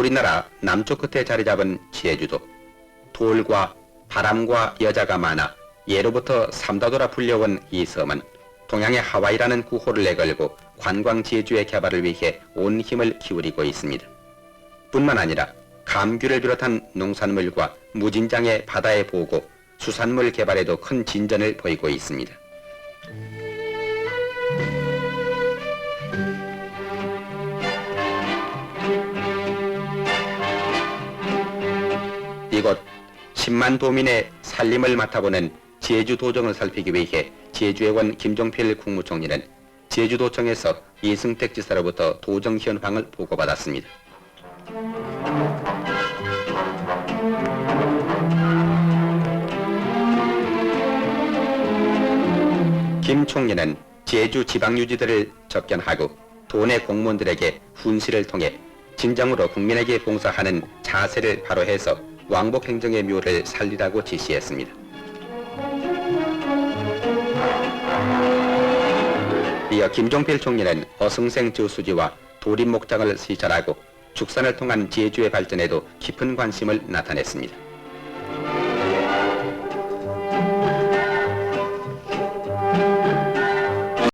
우리나라 남쪽 끝에 자리 잡은 제주도. 돌과 바람과 여자가 많아 예로부터 삼다도라 불려온 이 섬은 동양의 하와이라는 구호를 내걸고 관광 제주의 개발을 위해 온 힘을 기울이고 있습니다. 뿐만 아니라 감귤을 비롯한 농산물과 무진장의 바다의 보고 수산물 개발에도 큰 진전을 보이고 있습니다. 이곳 10만 도민의 살림을 맡아보는 제주도정을 살피기 위해 제주에 온 김종필 국무총리는 제주도청에서 이승택 지사로부터 도정 현황을 보고받았습니다. 김 총리는 제주 지방유지들을 접견하고 도내 공무원들에게 훈시를 통해 진정으로 국민에게 봉사하는 자세를 바로해서 왕복 행정의 묘를 살리라고 지시했습니다. 이어 김종필 총리는 어승생 저수지와 도림 목장을 시찰하고 축산을 통한 제주의 발전에도 깊은 관심을 나타냈습니다.